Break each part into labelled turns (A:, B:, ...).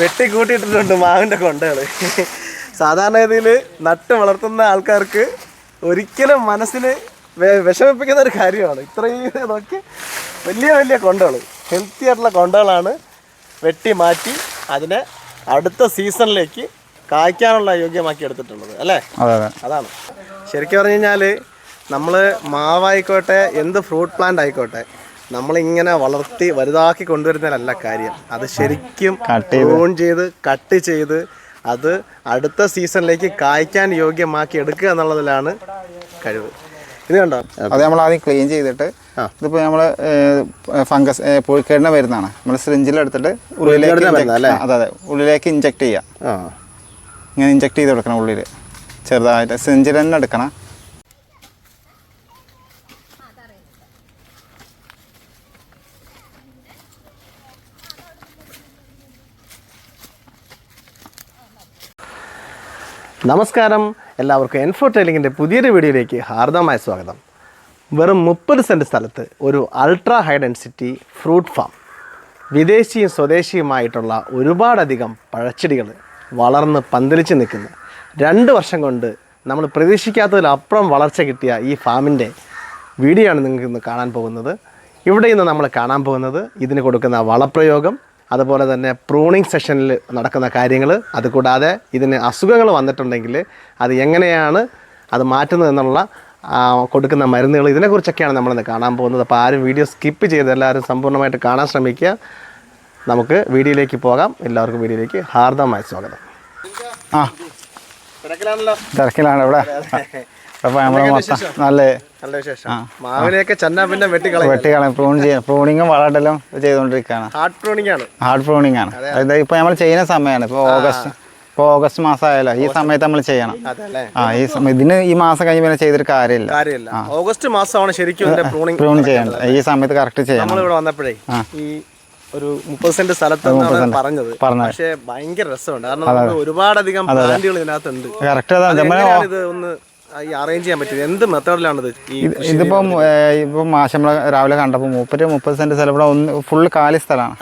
A: വെട്ടി കൂട്ടിയിട്ടിട്ടുണ്ട് മാവിന്റെ കൊണ്ടകൾ സാധാരണ രീതിയിൽ നട്ട് വളർത്തുന്ന ആൾക്കാർക്ക് ഒരിക്കലും മനസ്സിന് വിഷമിപ്പിക്കുന്ന ഒരു കാര്യമാണ്. ഇത്രയും നോക്കി വലിയ വലിയ കൊണ്ടകൾ ഹെൽത്തി ആയിട്ടുള്ള കൊണ്ടകളാണ് വെട്ടി മാറ്റി അതിനെ അടുത്ത സീസണിലേക്ക് കായ്ക്കാനുള്ള യോഗ്യമാക്കി എടുത്തിട്ടുള്ളത്. അല്ലേ?
B: അതെ അതെ.
A: അതാണ്. ശരിക്കും പറഞ്ഞു കഴിഞ്ഞാൽ നമ്മൾ മാവായിക്കോട്ടെ എന്ത് ഫ്രൂട്ട് പ്ലാന്റ് ആയിക്കോട്ടെ നമ്മളിങ്ങനെ വളർത്തി വലുതാക്കി കൊണ്ടുവരുന്നതിലല്ല കാര്യം. അത് ശരിക്കും ഓൺ ചെയ്ത്. കട്ട് ചെയ്ത് അത് അടുത്ത സീസണിലേക്ക് കായ്ക്കാൻ യോഗ്യമാക്കി എടുക്കുക എന്നുള്ളതിലാണ് കഴിവ്. ഇത് കണ്ടോ?
B: അത് നമ്മൾ ആദ്യം ക്ലീൻ ചെയ്തിട്ട് ഇതിപ്പോൾ നമ്മൾ ഫംഗസ് പുഴുക്കേടിനെ വരുന്നതാണ് നമ്മൾ സ്രിഞ്ചിലെടുത്തിട്ട് ഉള്ളിലേക്ക്? അതെ അതെ. ഉള്ളിലേക്ക് ഇഞ്ചെക്ട് ചെയ്യാം.
A: ആ.
B: ഇങ്ങനെ ഇഞ്ചെക്ട് ചെയ്ത് കൊടുക്കണം ഉള്ളിൽ ചെറുതായിട്ട്. സിറിഞ്ചിൽ തന്നെ എടുക്കണം.
A: നമസ്കാരം. എല്ലാവർക്കും എൻഫോ ട്രെയിലിങ്ങിന്റെ പുതിയൊരു വീഡിയോയിലേക്ക് ഹാർദമായ സ്വാഗതം. വെറും മുപ്പത് സെന്റ് സ്ഥലത്ത് ഒരു ultra high density fruit farm വിദേശിയും സ്വദേശിയുമായിട്ടുള്ള ഒരുപാടധികം പഴച്ചെടികൾ വളർന്ന് പന്തലിച്ച് നിൽക്കുന്നു. രണ്ട് വർഷം കൊണ്ട് നമ്മൾ പ്രതീക്ഷിക്കാത്തതിലപ്പുറം വളർച്ച കിട്ടിയ ഈ ഫാമിന്റെ വീഡിയോ ആണ് നിങ്ങൾക്ക് ഇന്ന് കാണാൻ പോകുന്നത്. ഇവിടെ ഇന്ന് നമ്മൾ കാണാൻ പോകുന്നത് ഇതിന് കൊടുക്കുന്ന വളപ്രയോഗം അതുപോലെ തന്നെ പ്രൂണിങ് സെഷനിൽ നടക്കുന്ന കാര്യങ്ങൾ അതുകൂടാതെ ഇതിന് അസുഖങ്ങൾ വന്നിട്ടുണ്ടെങ്കിൽ അത് എങ്ങനെയാണ് അത് മാറ്റുന്നത് എന്നുള്ള കൊടുക്കുന്ന മരുന്നുകൾ ഇതിനെക്കുറിച്ചൊക്കെയാണ് നമ്മളിന്ന് കാണാൻ പോകുന്നത്. അപ്പോൾ ആരും വീഡിയോ സ്കിപ്പ് ചെയ്ത് എല്ലാവരും സമ്പൂർണമായിട്ട് കാണാൻ ശ്രമിക്കുക. നമുക്ക് വീഡിയോയിലേക്ക് പോകാം. എല്ലാവർക്കും വീഡിയോയിലേക്ക് ഹാർദമായ സ്വാഗതം.
B: ആ.
A: തിരക്കിലാണല്ലോ.
B: തിരക്കിലാണ് ഇവിടെ. അപ്പോൾ നമ്മൾ മൊത്തം നല്ല
A: നല്ല വിശേഷം. മാവിനെയൊക്കെ ചെന്നാ പിന്നെ വെട്ടിക്കളയും.
B: വെട്ടിക്കളയും. പ്രൂൺ ചെയ്യാം. പ്രൂണിങ്ങും വളരെല്ലാം ചെയ്തുകൊണ്ടിരിക്കുകയാണ്.
A: ഹാർട്ട് പ്രൂണിംഗ് ആണ്.
B: ഹാർഡ് പ്രൂണിങ് ആണ്. അതായത് ഇപ്പോൾ നമ്മൾ ചെയ്യുന്ന സമയമാണ് ഇപ്പോൾ ഓഗസ്റ്റ് ഇപ്പോൾ ഓഗസ്റ്റ് മാസം ആയാലോ ഈ സമയത്ത് നമ്മൾ ചെയ്യണം. ആ ഈ ഇതിന് ഈ മാസം കഴിഞ്ഞ് പിന്നെ ചെയ്തിട്ട് കാര്യമില്ല.
A: ഓഗസ്റ്റ് മാസമാണ് ശരിക്കും പ്രൂണിംഗ്
B: ചെയ്യണം ഈ സമയത്ത് കറക്റ്റ് ചെയ്യണം.
A: നമ്മളിവിടെ വന്നപ്പോഴേ ഈ ഒരു മുപ്പത് സെന്റ് സ്ഥലത്താണ് പറഞ്ഞത്. പക്ഷേ ഭയങ്കര രസമുണ്ട്. കാരണം ഒരുപാടധികം പ്ലാന്റുകൾ ഇതിനകത്തുണ്ട്.
B: കറക്റ്റ്
A: ഇത് ഒന്ന് ഈ അറേഞ്ച് ചെയ്യാൻ പറ്റും എന്ത് മെത്തേഡിലാണിത്
B: ഇതിപ്പം ഇപ്പം ആശമ്പള രാവിലെ കണ്ടപ്പോൾ മുപ്പത് മുപ്പത് സെന്റ് സ്ഥലം ഇവിടെ ഒന്ന് ഫുള്ള് കാലി സ്ഥലമാണ്.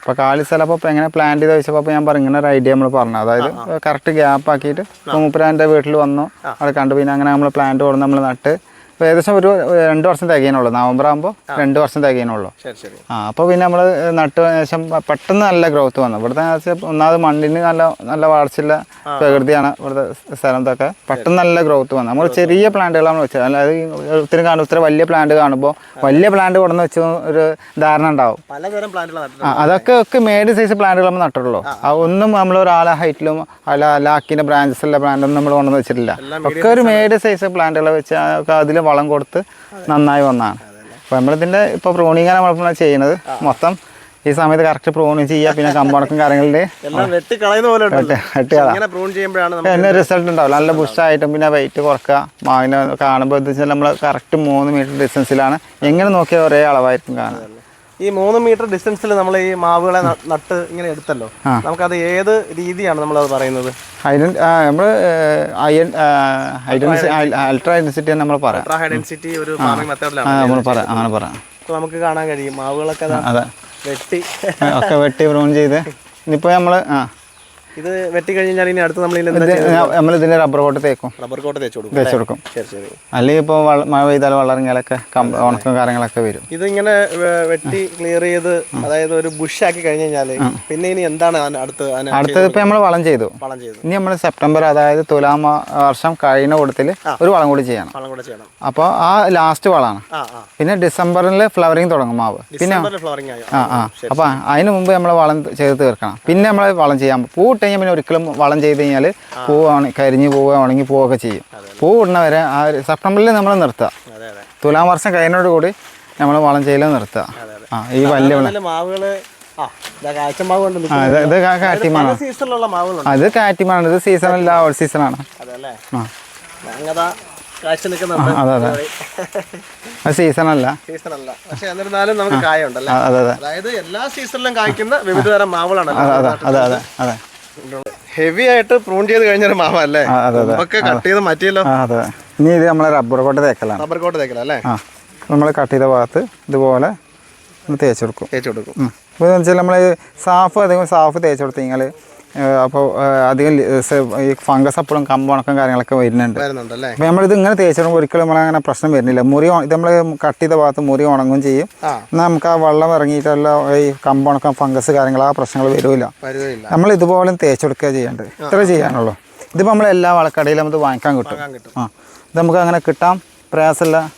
B: അപ്പോൾ കാലി സ്ഥലം അപ്പോൾ എങ്ങനെ പ്ലാൻ ചെയ്ത് വെച്ചപ്പോൾ ഞാൻ പറഞ്ഞു ഇങ്ങനെ ഒരു ഐഡിയ നമ്മൾ പറഞ്ഞു. അതായത് കറക്റ്റ് ഗ്യാപ്പ് ആക്കിയിട്ട് മുപ്പരാന്റെ എന്റെ വീട്ടിൽ വന്നു. അവിടെ കണ്ടു പിന്നെ അങ്ങനെ നമ്മൾ പ്ലാന്റ് കൊടുന്ന് നമ്മൾ നട്ട്. ഏകദേശം ഒരു രണ്ട് വർഷം തികയാനുള്ളൂ. നവംബർ ആകുമ്പോൾ രണ്ട് വർഷം തികയാനുള്ളൂ. ആ അപ്പോൾ പിന്നെ നമ്മൾ നട്ട് ശേഷം പെട്ടെന്ന് നല്ല ഗ്രോത്ത് വന്നു. ഇവിടുത്തെ ഒന്നാമത് മണ്ണിന് നല്ല നല്ല വളർച്ചയുള്ള പ്രകൃതിയാണ് ഇവിടുത്തെ സ്ഥലത്തൊക്കെ. പെട്ടെന്ന് നല്ല ഗ്രോത്ത് വന്നു. നമ്മൾ ചെറിയ പ്ലാന്റുകളാണ് വെച്ചത്. അല്ലാതെ ഒത്തിരി കാണും ഇത്ര വലിയ പ്ലാന്റ് കാണുമ്പോൾ വലിയ പ്ലാന്റ് കൊടുന്ന് വെച്ച് ഒരു ധാരണ ഉണ്ടാവും. അതൊക്കെ ഒക്കെ മേഡ് സൈസ് പ്ലാന്റുകൾ നമ്മൾ നട്ടിട്ടുള്ളൂ. ആ ഒന്നും നമ്മൾ ഒരാളെ ഹൈറ്റിലും അല്ല ലാക്കിന്റെ ബ്രാഞ്ചസ് ഉള്ള പ്ലാന്റ് ഒന്നും നമ്മൾ കൊണ്ടുവന്ന് വെച്ചിട്ടില്ല. ഒക്കെ ഒരു മേഡ് സൈസ് പ്ലാന്റുകൾ വെച്ച് അതിൽ വളം കൊടുത്ത് നന്നായി വന്നതാണ് അപ്പോൾ നമ്മളിതിന്റെ ഇപ്പോൾ പ്രൂണിങ്ങാണ് നമ്മളിപ്പോൾ ചെയ്യുന്നത്. മൊത്തം ഈ സമയത്ത് കറക്റ്റ് പ്രൂണിങ് ചെയ്യുക പിന്നെ കമ്പണക്കും
A: കാര്യങ്ങളുടെ
B: എന്നെ റിസൾട്ട് ഉണ്ടാവും നല്ല ബുഷായിട്ടും പിന്നെ വെയിറ്റ് കുറക്കുക. മാവിനെ കാണുമ്പോൾ എന്താ വെച്ചാൽ നമ്മൾ കറക്റ്റ് മൂന്ന് മീറ്റർ ഡിസ്റ്റൻസിലാണ് എങ്ങനെ നോക്കിയാൽ ഒരേ അളവായിരിക്കും കാണുക.
A: ഈ മൂന്ന് മീറ്റർ ഡിസ്റ്റൻസിൽ നമ്മൾ ഈ മാവുകളെ നട്ട് ഇങ്ങനെ എടുത്തല്ലോ. നമുക്കത് ഏത് രീതിയാണ് നമ്മൾ അത് പറയുന്നത്
B: ഹൈഡൻ നമ്മൾ അയൺ അൾട്രാ ഐഡൻസിറ്റി നമ്മൾ പറയാം.
A: അൾട്രാ ഡെൻസിറ്റി ഒരു ഫാമിംഗ് മെത്തേഡിലാണ്
B: നമ്മൾ പറയാം അങ്ങനെ പറയാം.
A: നമുക്ക് കാണാൻ കഴിയും. മാവുകളൊക്കെ വെട്ടി.
B: ഒക്കെ വെട്ടി ബ്രൗൺ ചെയ്ത്. ഇനിയിപ്പോൾ നമ്മൾ ആ.
A: ഇത് വെട്ടി കഴിഞ്ഞാൽ ഇനി അടുത്ത് നമ്മൾ
B: നമ്മൾ ഇതിന്റെ റബ്ബർ കോട്ട് തേക്കും.
A: റബ്ബർ കോട്ട് തേച്ച് കൊടുക്കും
B: തേച്ച് കൊടുക്കും.
A: ശരി ശരി.
B: അല്ലെങ്കിൽ ഇപ്പോൾ മഴ പെയ്താൽ വളരങ്ങളൊക്കെ ഉണക്കം കാര്യങ്ങളൊക്കെ വരും.
A: ഇതിങ്ങനെ വെട്ടി ക്ലിയർ ചെയ്ത് അതായത് ഒരു ബുഷ് ആക്കി കഴിഞ്ഞ് കഴിഞ്ഞാൽ പിന്നെ ഇനി എന്താണ് അടുത്ത്
B: അടുത്തത് ഇപ്പൊ നമ്മൾ വളം ചെയ്തു.
A: വളം ചെയ്തു.
B: ഇനി നമ്മൾ സെപ്റ്റംബർ അതായത് തുലാമ വർഷം കഴിയുന്ന കൂട്ടത്തിൽ ഒരു വളം കൂടി ചെയ്യണം.
A: വളം കൂടെ ചെയ്യണം.
B: അപ്പോൾ ആ ലാസ്റ്റ് വളമാണ് പിന്നെ ഡിസംബറിൽ ഫ്ലവറിങ് തുടങ്ങും മാവ്. പിന്നെ ആ ആ. അപ്പൊ അതിന് മുമ്പ് നമ്മൾ വളം ചെയ്ത് തീർക്കണം. പിന്നെ നമ്മൾ വളം ചെയ്യാൻ പൂ ഇട്ട് കഴിഞ്ഞാൽ പിന്നെ ഒരിക്കലും വളം ചെയ്ത് കഴിഞ്ഞാൽ പൂവാണ് കരിഞ്ഞ് പോവുക ഉണങ്ങി പോവുകയൊക്കെ ചെയ്യും. പൂ ഇടുന്ന വരെ ആ ഒരു സെപ്റ്റംബറിൽ നമ്മൾ നിർത്തുക തുലാം വർഷം കഴിഞ്ഞോട് കൂടി നമ്മൾ വളം ചെയ്യൽ നിർത്തുക ആ ഈ വലിയ
A: മാവുകൾ ഇതാ
B: കാറ്റിമാണ് അത് കാറ്റിമാണ് ഇത് സീസണല്ല ഓൾ സീസണാണ് സീസണല്ല
A: സീസൺ അല്ല? പക്ഷെ എന്നിരുന്നാലും നമുക്ക് കായുണ്ടല്ലേ?
B: അതെ അതെ.
A: അതായത് എല്ലാ സീസണിലും കായ്ക്കുന്ന വിവിധ തരം മാവുകളാണ്
B: അതെ അതെ അതെ അതെ.
A: ഹെവി ആയിട്ട് പ്രൂൺ ചെയ്ത് കഴിഞ്ഞൊരു മാവ അല്ലേ. നമുക്ക് കട്ട് ചെയ്ത് മാറ്റിയല്ലോ?
B: അതെ. ഇനി ഇത് നമ്മളെ റബ്ബർ കോട്ട് തേക്കലാണ്.
A: റബ്ബർ കോട്ട് തേക്കല അല്ലേ?
B: ആ. നമ്മൾ കട്ട് ചെയ്ത ഭാഗത്ത് ഇതുപോലെ തേച്ച് കൊടുക്കും.
A: തേച്ച് കൊടുക്കും.
B: ഇപ്പോൾ വെച്ചാൽ നമ്മൾ സാഫ് അധികം സാഫ് തേച്ച് കൊടുത്തു കഴിഞ്ഞാൽ അപ്പോൾ അധികം ഈ ഫംഗസ് അപ്പോഴും കമ്പുണക്കം കാര്യങ്ങളൊക്കെ വരുന്നുണ്ട്. അപ്പോൾ നമ്മളിത് ഇങ്ങനെ തേച്ചിടുമ്പോൾ ഒരിക്കലും നമ്മളങ്ങനെ പ്രശ്നം വരുന്നില്ല. മുറി ഇത് നമ്മൾ കട്ട് ചെയ്ത ഭാഗത്ത് മുറി ഉണങ്ങും ചെയ്യും. എന്നാൽ നമുക്ക് ആ വെള്ളം ഇറങ്ങിയിട്ടുള്ള ഈ കമ്പുണക്കം ഫംഗസ് കാര്യങ്ങൾ ആ പ്രശ്നങ്ങൾ വരില്ല. നമ്മൾ ഇതുപോലെ തേച്ചെടുക്കുക ചെയ്യേണ്ടത്. ഇത്ര ചെയ്യാനുള്ളൂ. ഇതിപ്പോൾ നമ്മൾ എല്ലാ വളക്കടയിലും നമുക്ക് വാങ്ങിക്കാൻ കിട്ടും.
A: കിട്ടും.
B: ആ. ഇത് നമുക്ക് അങ്ങനെ കിട്ടാൻ പ്രയാസമില്ല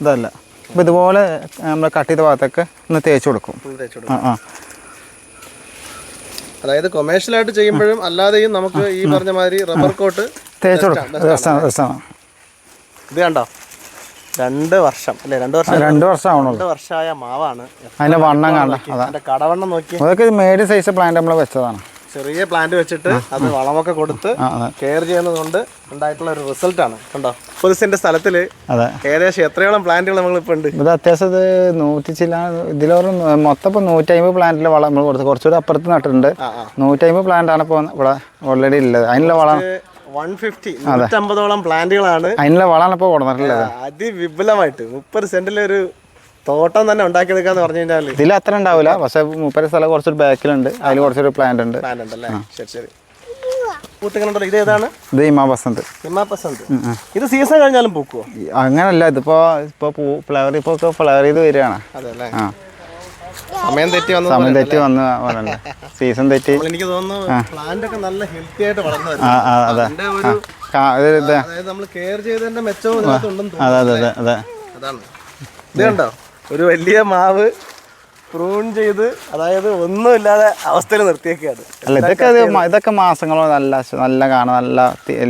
B: ഇതല്ല. അപ്പോൾ ഇതുപോലെ നമ്മൾ കട്ട് ചെയ്ത ഭാഗത്തൊക്കെ ഒന്ന് തേച്ച് കൊടുക്കും. ആ ആ.
A: അതായത് കൊമേഴ്ഷ്യൽ ആയിട്ട് ചെയ്യുമ്പോഴും അല്ലാതെയും നമുക്ക് ഈ പറഞ്ഞ മാതിരി റബ്ബർ കോട്ട്
B: തേച്ച് കൊടുക്കും.
A: ഇത് കണ്ടോ? രണ്ട് വർഷം അല്ലേ? രണ്ട് വർഷം
B: രണ്ട് വർഷം
A: രണ്ട് വർഷമായ മാവാണ്.
B: അതിന്റെ വണ്ണം കണ്ട
A: അതിന്റെ കടവണ്ണം നോക്കി.
B: അതൊക്കെ മീഡിയം സൈസ് പ്ലാന്റ് നമ്മൾ വെച്ചതാണ്.
A: ചെറിയ പ്ലാന്റ് വെച്ചിട്ട് അത് വളമൊക്കെ കൊടുത്ത് കെയർ ചെയ്യുന്നതുകൊണ്ട് ഉണ്ടായിട്ടുള്ള ഒരു റിസൾട്ട് ആണ്. കണ്ടോ? സെന്റ് സ്ഥലത്തിൽ
B: അതെ.
A: ഏകദേശം എത്രയോളം പ്ലാന്റുകൾ നമ്മൾ ഇപ്പൊ ഉണ്ട്?
B: ഇത് അത്യാവശ്യം ഇത് നൂറ്റി ചില ഇതിലൊരു മൊത്തം ഇപ്പോൾ നൂറ്റമ്പത് പ്ലാന്റിലെ വളം നമ്മൾ കൊടുത്തു. കുറച്ചുകൂടി അപ്പുറത്ത് നട്ടിട്ടുണ്ട്.
A: നൂറ്റി അമ്പത്
B: നൂറ്റമ്പത് പ്ലാന്റ് ആണ് ഇപ്പൊ ഇവിടെ ഓൾറെഡി ഉള്ളത് അതിനുള്ള വളം. അതിനുള്ള വളമാണ് ഇപ്പൊ കൊടുത്തിട്ടുള്ളത്.
A: അതിവിപുലമായിട്ട്. മുപ്പത് സെന്റിലെ ഒരു തോട്ടം തന്നെ ഉണ്ടാക്കിയെടുക്കാന്ന് പറഞ്ഞു കഴിഞ്ഞാൽ
B: ഇതിൽ അത്ര ഉണ്ടാവില്ല പക്ഷെ മുപ്പത് സ്ഥലം കുറച്ചൊരു ബാക്കിലുണ്ട്. അതിൽ കുറച്ചൊരു പ്ലാന്റ് ഉണ്ട്.
A: ശരി ശരി. ഇത് ഏതാണ്?
B: ഇത് ഇമാ ബസന്ത്.
A: ഹിമാപസന്ത് ഇത് സീസൺ കഴിഞ്ഞാലും പൂക്കുവോ?
B: അങ്ങനല്ല. ഇതിപ്പോ ഇപ്പൊ പൂ ഫ്ലവർ ഇപ്പൊ ഫ്ലവർ ചെയ്ത് വരികയാണ്.
A: സമയം തെറ്റി വന്നു
B: സമയം തെറ്റി വന്നു സീസൺ തെറ്റി.
A: എനിക്ക് തോന്നുന്നു പ്ലാന്റ് ഒക്കെ നല്ല ഹെൽത്തി ആയിട്ട് വളർന്നു അതായത് നമ്മൾ കെയർ ചെയ്തതിന്റെ മെച്ചവും
B: അതെ അതെ അതെ.
A: അതാണ്. ഇത് കണ്ടോ? ഒരു വലിയ മാവ് പ്രൂൺ ചെയ്ത് അതായത് ഒന്നുമില്ലാതെ അവസ്ഥയിൽ നിർത്തിയേക്കാണ്.
B: അല്ല ഇതൊക്കെ ഇത് ഇതൊക്കെ മാസങ്ങളോ നല്ല നല്ല കാണാൻ നല്ല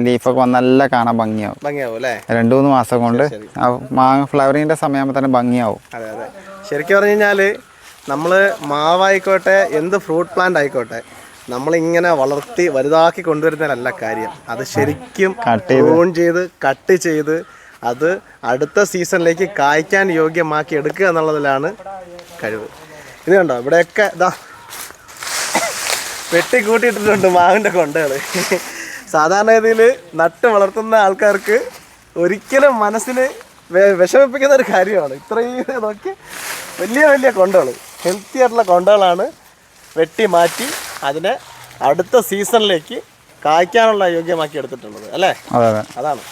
B: ലീഫൊക്കെ വന്ന് നല്ല കാണാൻ ഭംഗിയാവും.
A: ഭംഗിയാവും അല്ലേ?
B: രണ്ടു മൂന്ന് മാസം കൊണ്ട് മാങ്ങ ഫ്ലവറിങ്ങിന്റെ സമയമാകുമ്പോൾ തന്നെ ഭംഗിയാവും.
A: അതെ അതെ. ശരിക്കും പറഞ്ഞു കഴിഞ്ഞാൽ നമ്മൾ മാവായിക്കോട്ടെ എന്ത് ഫ്രൂട്ട് പ്ലാന്റ് ആയിക്കോട്ടെ നമ്മളിങ്ങനെ വളർത്തി വലുതാക്കി കൊണ്ടുവരുന്നതിനല്ല കാര്യം. അത് ശരിക്കും പ്രൂൺ ചെയ്ത് കട്ട് ചെയ്ത് അത് അടുത്ത സീസണിലേക്ക് കായ്ക്കാൻ യോഗ്യമാക്കി എടുക്കുക എന്നുള്ളതിലാണ് കഴിവ്. ഇത് കണ്ടോ? ഇവിടെയൊക്കെ ഇതാ വെട്ടി കൂട്ടിയിട്ടിട്ടുണ്ട് മാവിന്റെ കൊണ്ടകൾ. സാധാരണ രീതിയിൽ നട്ട് വളർത്തുന്ന ആൾക്കാർക്ക് ഒരിക്കലും മനസ്സിന് വിഷമിപ്പിക്കുന്ന ഒരു കാര്യമാണ്. ഇത്രയും നോക്കി വലിയ വലിയ കൊണ്ടകൾ ഹെൽത്തി ആയിട്ടുള്ള കൊണ്ടകളാണ് വെട്ടി മാറ്റി അതിനെ അടുത്ത സീസണിലേക്ക് കായ്ക്കാനുള്ള യോഗ്യമാക്കി എടുത്തിട്ടുള്ളത് അല്ലേ?
B: അതെ അതെ.
A: അതാണ്.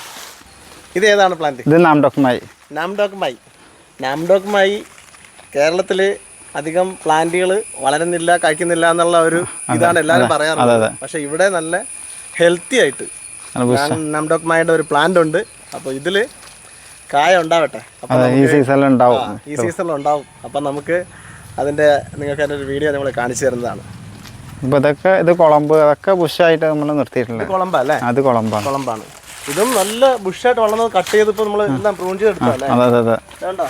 A: ഇത് ഏതാണ് പ്ലാന്റ്
B: ഇത് നാംഡോക്കുമായി
A: നാംഡോക്ക് മായി കേരളത്തിൽ അധികം പ്ലാന്റുകൾ വളരുന്നില്ല കഴിക്കുന്നില്ല എന്നുള്ള ഒരു ഇതാണ് എല്ലാവരും പറയാറുള്ളത്. പക്ഷെ ഇവിടെ നല്ല ഹെൽത്തി ആയിട്ട് നാംഡോക്ക് മായിയുടെ ഒരു പ്ലാന്റ് ഉണ്ട്. അപ്പോൾ ഇതിൽ കായ ഉണ്ടാവട്ടെ?
B: അപ്പോൾ ഈ സീസണിൽ ഉണ്ടാവും.
A: ഈ സീസണിൽ ഉണ്ടാവും. അപ്പം നമുക്ക് അതിന്റെ നിങ്ങൾക്ക് അതിന്റെ ഒരു വീഡിയോ നമ്മൾ കാണിച്ചു തരുന്നതാണ്.
B: ഇപ്പൊ ഇതൊക്കെ ഇത് കുളമ്പ് അതൊക്കെ ബുഷായിട്ട് നമ്മൾ നിർത്തിയിട്ടുണ്ട്
A: കുളമ്പല്ലേ
B: അത് കുളമ്പാണ്.
A: കുളമ്പാണ്. ഇതും നല്ല ബുഷായിട്ട് വളർന്നത് കട്ട് ചെയ്ത് ഇപ്പോൾ നമ്മൾ എല്ലാം പ്രൂൺ ചെയ്തെടുത്തല്ലേ
B: അതെ അതെ
A: വേണ്ട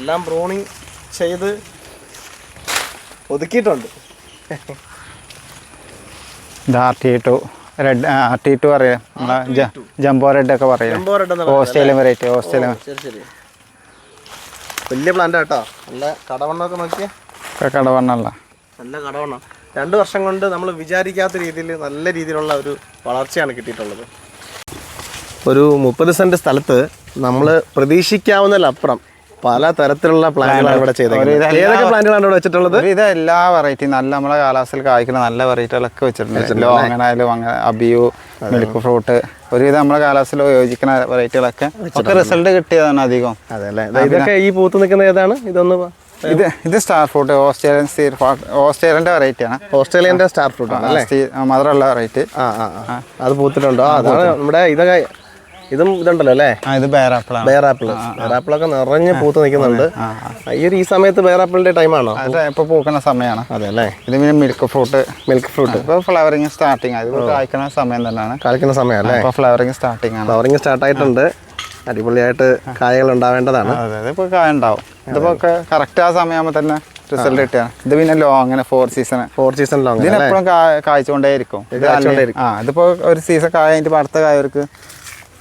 A: എല്ലാം പ്രൂണിങ് ചെയ്ത് ഒതുക്കിയിട്ടുണ്ട്.
B: ഇത് R T two red R T two പറയാം. നമ്മളെ ജംബോ റെഡ് ഒക്കെ പറയാം. ഓസ്ട്രേലിയൻ വെറൈറ്റി ഓസ്ട്രേലിയൻ
A: ശരി ശരി. വലിയ പ്ലാന്റ് കേട്ടോ. നല്ല കടവണ്ണൊക്കെ നോക്കിയേ.
B: കടവണ്ണല്ല.
A: നല്ല കടവണ്ണ. രണ്ട് വർഷം കൊണ്ട് നമ്മൾ വിചാരിക്കാത്ത രീതിയിൽ നല്ല രീതിയിലുള്ള ഒരു വളർച്ചയാണ് കിട്ടിയിട്ടുള്ളത്. ഒരു മുപ്പത് സെന്റ് സ്ഥലത്ത് നമ്മൾ പ്രതീക്ഷിക്കാവുന്നതിലപ്പുറം പല തരത്തിലുള്ള പ്ലാന്റുകളാണ് ഇവിടെ ചെയ്തത് ഏതൊക്കെ പ്ലാന്റുകളാണ് ഇവിടെ വെച്ചിട്ടുള്ളത്?
B: ഇത് എല്ലാ വെറൈറ്റി നല്ല നമ്മളെ കാലാവസ്ഥയിൽ കായ്ക്കുന്ന നല്ല വെറൈറ്റികളൊക്കെ വെച്ചിട്ടുണ്ട്. ലോങ്ങനായാലും അങ്ങനെ അബിയു മിൽക്ക് ഫ്രൂട്ട് ഒരുവിധം നമ്മളെ കാലാവസ്ഥയിൽ യോജിക്കുന്ന വെറൈറ്റികളൊക്കെ ഒക്കെ റിസൾട്ട് കിട്ടിയതാണ് അധികം.
A: ഇതൊക്കെ ഈ പൂത്ത് നിൽക്കുന്ന ഏതാണ്? ഇതൊന്ന്
B: ഇത് ഇത് സ്റ്റാർ ഫ്രൂട്ട് ഓസ്ട്രേലിയൻ സീർ ഓസ്ട്രേലിയന്റെ വെറൈറ്റിയാണ്
A: ഓസ്ട്രേലിയന്റെ സ്റ്റാർ ഫ്രൂട്ട് ആണ്
B: മധുരമുള്ള വെറൈറ്റി
A: ആ. അത് പൂത്തിട്ടുണ്ടോ. അതാണ് നമ്മുടെ ഇതൊക്കെ ഇതും ഇതുണ്ടല്ലോ അല്ലേ?
B: ഇത് ബേറാപ്പിളാണ്
A: ബേറാപ്പിൾ ഒക്കെ നിറഞ്ഞ് പൂത്ത് നിൽക്കുന്നുണ്ട്. ഈ ഒരു ഈ സമയത്ത് ബേറാപ്പിളിന്റെ ടൈമാണോ
B: ഇപ്പൊ പൂക്കുന്ന സമയമാണ്
A: അതെ അല്ലേ?
B: ഇത് പിന്നെ മിൽക്ക് ഫ്രൂട്ട്
A: മിൽക്ക് ഫ്രൂട്ട്
B: ഇപ്പൊ ഫ്ലവറിങ് സ്റ്റാർട്ടിങ് കായ്ക്കുന്ന സമയം തന്നെയാണ്.
A: കളിക്കുന്ന സമയം അല്ലേ?
B: ഫ്ലവറിങ് സ്റ്റാർട്ടിങ് ആണ്.
A: ഫ്ലവറിങ് സ്റ്റാർട്ട് ആയിട്ടുണ്ട്. അടിപൊളിയായിട്ട് കായകൾ ഉണ്ടാവേണ്ടതാണ്.
B: അതെ അതെ ഇപ്പോൾ കായ ഉണ്ടാവും. ഇതിപ്പോ കറക്റ്റ് ആ സമയമാകുമ്പോൾ തന്നെ റിസൾട്ട് കിട്ടിയാണ് ഇത് പിന്നെ ലോ അങ്ങനെ four season
A: four season long
B: ഇതിനെപ്പോഴും കായ്ച്ചുകൊണ്ടേയിരിക്കും. ഇത് അല്ലേ- ആ ഇതിപ്പോൾ ഒരു സീസൺ കായ കഴിഞ്ഞിട്ട് അടുത്ത കായവർക്ക്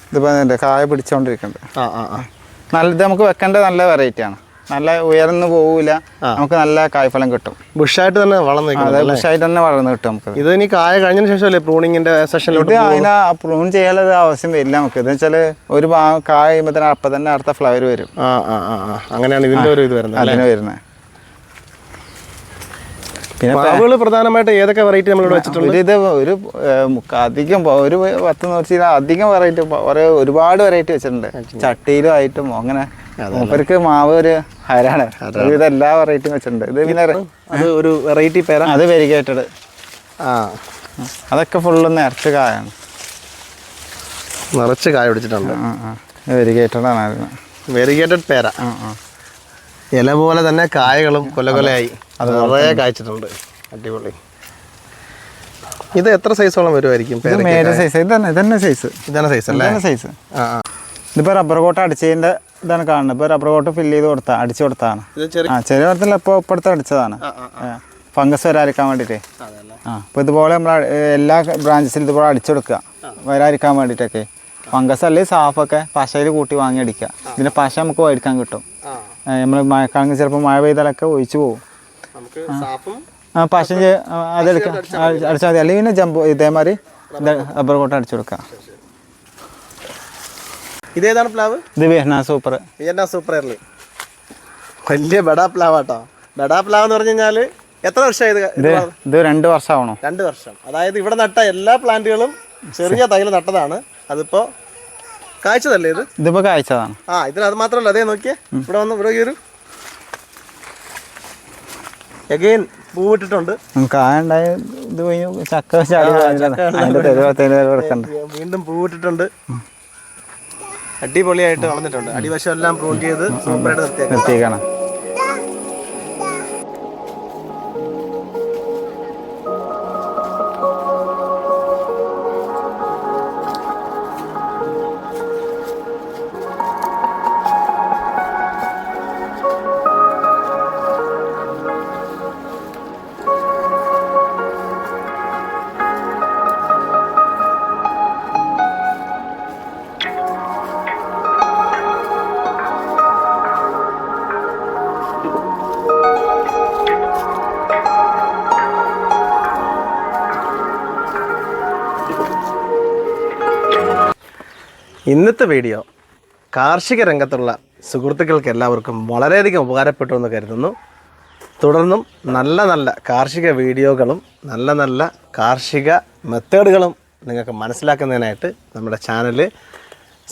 B: ഇതിപ്പോൾ എന്താ കായ പിടിച്ചുകൊണ്ടിരിക്കുന്നുണ്ട്
A: ആ ആ ആ.
B: നല്ല ഇത് നമുക്ക് വെക്കേണ്ട നല്ല വെറൈറ്റി ആണ്. നല്ല ഉയർന്നു പോവില്ല നമുക്ക് നല്ല കായ്ഫലം കിട്ടും.
A: ബുഷായിട്ട് തന്നെ വളർന്നു
B: അതെ ബുഷായിട്ട് തന്നെ വളർന്നു കിട്ടും നമുക്ക്.
A: ഇത് ഇനി കായ കഴിഞ്ഞതിന് ശേഷമല്ലേ പ്രൂണിങ്ങിന്റെ സെഷനിലോട്ട്
B: അതിനെ പ്രൂൺ ചെയ്യാനുള്ള ആവശ്യം വരില്ല നമുക്ക്. എന്ന് വെച്ചാൽ ഒരു കായ കഴിയുമ്പോൾ തന്നെ അപ്പം തന്നെ അടുത്ത ഫ്ലവർ വരും.
A: അങ്ങനെയാണ് ഇതിന്റെ ഒരു ഇത് വരുന്നത്
B: അതിന് വരുന്നത്. പിന്നെ
A: പ്ലാവുകൾ പ്രധാനമായിട്ട് ഏതൊക്കെ വെറൈറ്റി നമ്മളിവിടെ വെച്ചിട്ടുണ്ട്?
B: ഇത് ഒരു അധികം ഒരു പത്ത് നൂറ്റി അധികം വെറൈറ്റി ഒരുപാട് വെറൈറ്റി വെച്ചിട്ടുണ്ട്. ചട്ടിയിലും ആയിട്ടും അങ്ങനെ മൂപ്പർക്ക് മാവ് ഒരു ഹരാണ്. ഇത് എല്ലാ വെറൈറ്റിയും വെച്ചിട്ടുണ്ട്. ഇത് പിന്നെ
A: അത് ഒരു വെറൈറ്റി പേരാ?
B: അത് വെരികേറ്റഡ്
A: ആ.
B: അതൊക്കെ ഫുള്ള് നിറച്ച് കായാണ്.
A: നിറച്ച് കായ പിടിച്ചിട്ടുണ്ട്.
B: വെരികേറ്റഡ് ആണ്
A: വെരികേറ്റഡ് പേര.
B: ആ ആ.
A: ഇല പോലെ തന്നെ കായകളും കൊല കൊലയായി അത് നിറയെ കായ്ച്ചിട്ടുണ്ട്. അടിപൊളി. ഇത് എത്ര സൈസോളം വരുമായിരിക്കും
B: സൈസ് ഇതന്നെ ഇതന്നെ സൈസ്
A: ഇതാണ് സൈസ് അല്ലേ?
B: ഇതന്നെ സൈസ്
A: ആ
B: ഇതിപ്പോൾ റബ്ബർ കോട്ട് അടിച്ചതിന്റെ ഇതാണ് കാണുന്നത്. ഇപ്പോൾ റബ്ബർ കോട്ട് ഫില്ല് ചെയ്ത് കൊടുത്ത അടിച്ചു
A: കൊടുത്താണ്. ചെറിയ
B: ആ ചെറിയ മരത്തിൽ ഇപ്പോൾ ഇപ്പോഴത്തെ അടിച്ചതാണ്. ഫംഗസ് വരാതിരിക്കാൻ വേണ്ടിയിട്ടേ ആ അപ്പോൾ ഇതുപോലെ നമ്മൾ എല്ലാ ബ്രാഞ്ചസിലും ഇതുപോലെ അടിച്ചു കൊടുക്കുക വരാതിരിക്കാൻ വേണ്ടിട്ടൊക്കെ. ഫംഗസ് അല്ലെങ്കിൽ സാഫൊക്കെ പശയിൽ കൂട്ടി വാങ്ങി അടിക്കുക ഇതിന്റെ പശ നമുക്ക് മേടിക്കാൻ കിട്ടും. നമ്മൾ മഴക്കാലം ചിലപ്പോൾ മഴ പെയ്താലൊക്കെ ഒഴിച്ചു പോകും. ആ പശഞ്ച് അതെടുക്കാം. അടിച്ചാൽ മതി. അല്ലെങ്കിൽ പിന്നെ ജമ്പോ ഇതേമാതിരി റബ്ബർ കോട്ട. അടിച്ചു കൊടുക്കാം.
A: ഇതേതാണ് പ്ലാവ്?
B: ഇത് വിയറ്റ്നാ സൂപ്പർ.
A: വിയറ്റ്നാം സൂപ്പർ വലിയ ബഡാ പ്ലാവ് കേട്ടോ ബഡാ പ്ലാവ് എന്ന് പറഞ്ഞു കഴിഞ്ഞാൽ എത്ര വർഷമായി ഇത്
B: രണ്ട് വർഷമാണോ
A: രണ്ട് വർഷം. അതായത് ഇവിടെ നട്ട എല്ലാ പ്ലാന്റുകളും ചെറിയ തൈല നട്ടതാണ്. അതിപ്പോ കായ്ച്ചതല്ലേ ഇത്?
B: ഇതിപ്പോ കാഴ്ചതാണ്.
A: ആ ഇതിന് അത് മാത്രമല്ല അതേ നോക്കിയേ. ഇവിടെ വന്ന് ഇവിടെ കയറും. എഗെയിൻ പൂവിട്ടിട്ടുണ്ട്.
B: കാണണ്ടായ ഇത് കഴിഞ്ഞ് ചക്ക
A: വീണ്ടും പൂവിട്ടിട്ടുണ്ട്. അടിപൊളിയായിട്ട് വളർന്നിട്ടുണ്ട്. അടിവശം എല്ലാം പ്രൂൺ ചെയ്ത് സൂപ്പറായിട്ട് നിർത്തിയേക്കാം.
B: നിർത്തിയേക്കാണ്.
A: ഇന്നത്തെ വീഡിയോ കാർഷിക രംഗത്തുള്ള സുഹൃത്തുക്കൾക്ക് എല്ലാവർക്കും വളരെയധികം ഉപകാരപ്പെട്ടു എന്ന് കരുതുന്നു. തുടർന്നും നല്ല നല്ല കാർഷിക വീഡിയോകളും നല്ല നല്ല കാർഷിക മെത്തേഡുകളും നിങ്ങൾക്ക് മനസ്സിലാക്കുന്നതിനായിട്ട് നമ്മുടെ ചാനൽ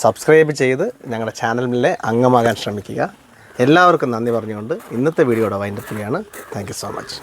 A: സബ്സ്ക്രൈബ് ചെയ്ത് ഞങ്ങളുടെ ചാനലിലെ അംഗമാകാൻ ശ്രമിക്കുക. എല്ലാവർക്കും നന്ദി പറഞ്ഞുകൊണ്ട് ഇന്നത്തെ വീഡിയോയുടെ വൈൻഡപ്പിലെയാണ് താങ്ക് സോ മച്ച്.